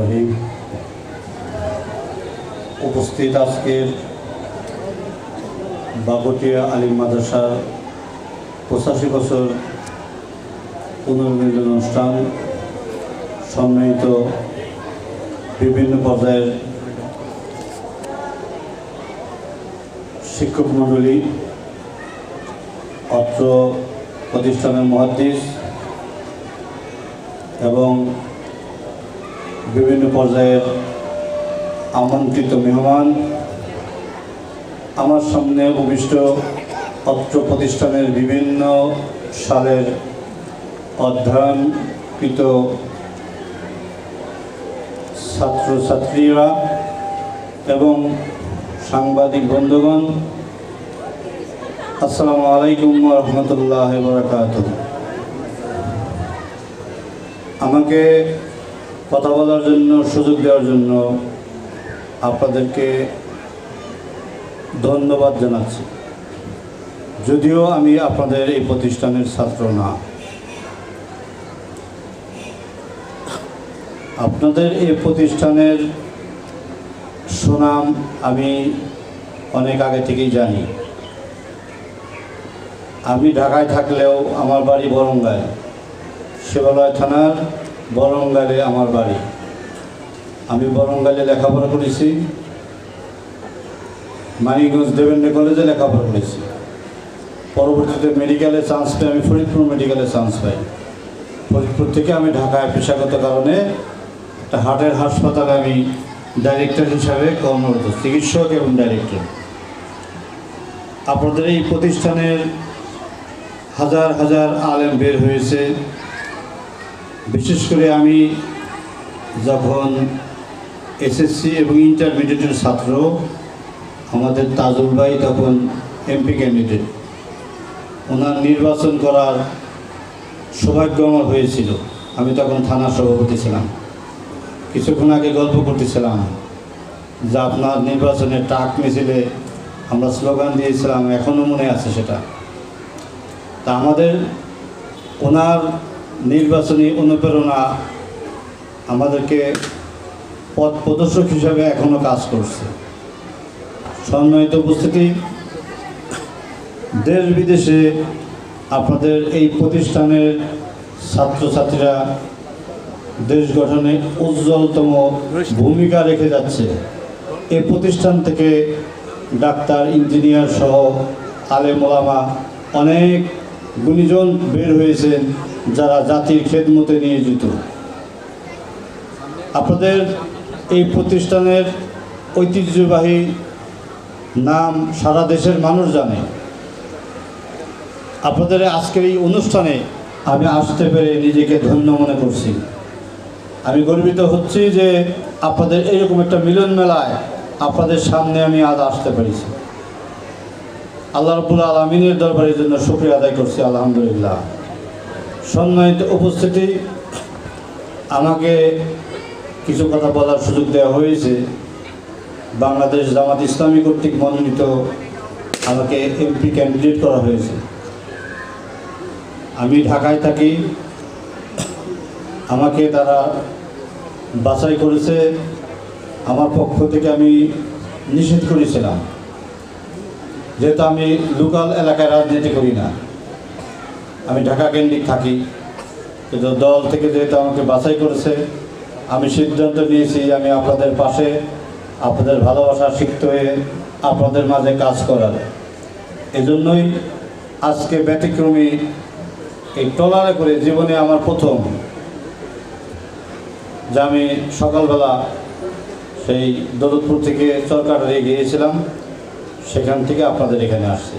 রহিম। উপস্থিত আজকের বাগটিয়া আলিম মাদ্রাসার পঁচাশি বছর পুনর্মিলন অনুষ্ঠান, সম্মিলিত বিভিন্ন পর্যায়ের শিক্ষক মণ্ডলী, অত্র প্রতিষ্ঠানের মহাদ্দিস এবং বিভিন্ন পর্যায়ের আমন্ত্রিত মেহমান, আমার সামনে উপবিষ্ট অত্র প্রতিষ্ঠানের বিভিন্ন সালের অধ্যয়নকৃত ছাত্রছাত্রীরা এবং সাংবাদিক বন্ধুগণ, আসসালামু আলাইকুম রহমতুল্লাহ বরকাত আমাকে কথা বলার জন্য, সুযোগ দেওয়ার জন্য আপনাদেরকে ধন্যবাদ জানাচ্ছি। যদিও আমি আপনাদের এই প্রতিষ্ঠানের ছাত্র না। আপনাদের এই প্রতিষ্ঠানের সুনাম আমি অনেক আগে থেকেই জানি। আমি ঢাকায় থাকলেও আমার বাড়ি বরঙ্গায়, শিবালয় থানার বরঙ্গালে আমার বাড়ি। আমি বরঙ্গালে লেখাপড়া করেছি। মানিকগঞ্জ দেবেন্দ্র কলেজে লেখাপড়া করেছি। পরবর্তীতে মেডিকেলে চান্স পাই, আমি ফরিদপুর মেডিকেলে চান্স পাই। ফরিদপুর থেকে আমি ঢাকায় পেশাগত কারণে একটা হার্টের হাসপাতালে আমি ডাইরেক্টর হিসাবে কর্মরত, চিকিৎসক এবং ডাইরেক্টর আপনাদের এই প্রতিষ্ঠানের হাজার হাজার আলেম বের হয়েছে। বিশেষ করে আমি যখন এসএসসি এবং ইন্টারমিডিয়েটের ছাত্র, আমাদের তাজুল ভাই তখন এমপি ক্যান্ডিডেট ওনার নির্বাচন করার সৌভাগ্য আমার হয়েছিল। আমি তখন থানা সভাপতি ছিলাম। কিছুক্ষণ আগে গল্প করতেছিলাম যে আপনার নির্বাচনের টাক মিছিলে আমরা স্লোগান দিয়েছিলাম এখনও মনে আছে সেটা। তা আমাদের ওনার নির্বাচনী অনুপ্রেরণা আমাদেরকে পথ প্রদর্শক হিসাবে এখনও কাজ করছে। সম্মানিত উপস্থিতি, দেশ বিদেশে আপনাদের এই প্রতিষ্ঠানের ছাত্রছাত্রীরা দেশ গঠনে উজ্জ্বলতম ভূমিকা রেখে যাচ্ছে। এই প্রতিষ্ঠান থেকে ডাক্তার, ইঞ্জিনিয়ার সহ আলেম ওলামা অনেক গুণীজন বের হয়েছেন। যারা জাতির খেদমতে নিয়োজিত। আপনাদের এই প্রতিষ্ঠানের ঐতিহ্যবাহী নাম সারা দেশের মানুষ জানে। আপনাদের আজকের এই অনুষ্ঠানে আমি আসতে পেরে নিজেকে ধন্য মনে করছি। আমি গর্বিত হচ্ছি যে আপনাদের এরকম একটা মিলন মেলায় আপনাদের সামনে আমি আজ আসতে পেরেছি। আল্লাহ রবুল আলমিনের দরবারের জন্য শুক্রিয়া আদায় করছি, আলহামদুলিল্লাহ। সম্মানিত উপস্থিতি, আমাকে কিছু কথা বলার সুযোগ দেওয়া হয়েছে। বাংলাদেশ জামাত ইসলামী কর্তৃক মনোনীত আমাকে এমপি ক্যান্ডিডেট করা হয়েছে। আমি ঢাকায় থাকি। আমাকে তারা বাছাই করেছে। আমার পক্ষ থেকে আমি নিষেধ করেছিলাম। যেহেতু আমি লোকাল এলাকায় রাজনীতি করি না। আমি ঢাকা কেন্দ্রিক থাকি। কিন্তু দল থেকে যেহেতু আমাকে বাছাই করেছে, আমি সিদ্ধান্ত নিয়েছি আমি আপনাদের পাশে আপনাদের ভালোবাসা শিখতে হয়ে আপনাদের মাঝে কাজ করার। এজন্যই আজকে ব্যতিক্রমী এই ট্রলারে করে জীবনে আমার প্রথম, যে আমি সকালবেলা সেই দৌলতপুর থেকে চরকাটারে গিয়েছিলাম, সেখান থেকে আপনাদের এখানে আসছি।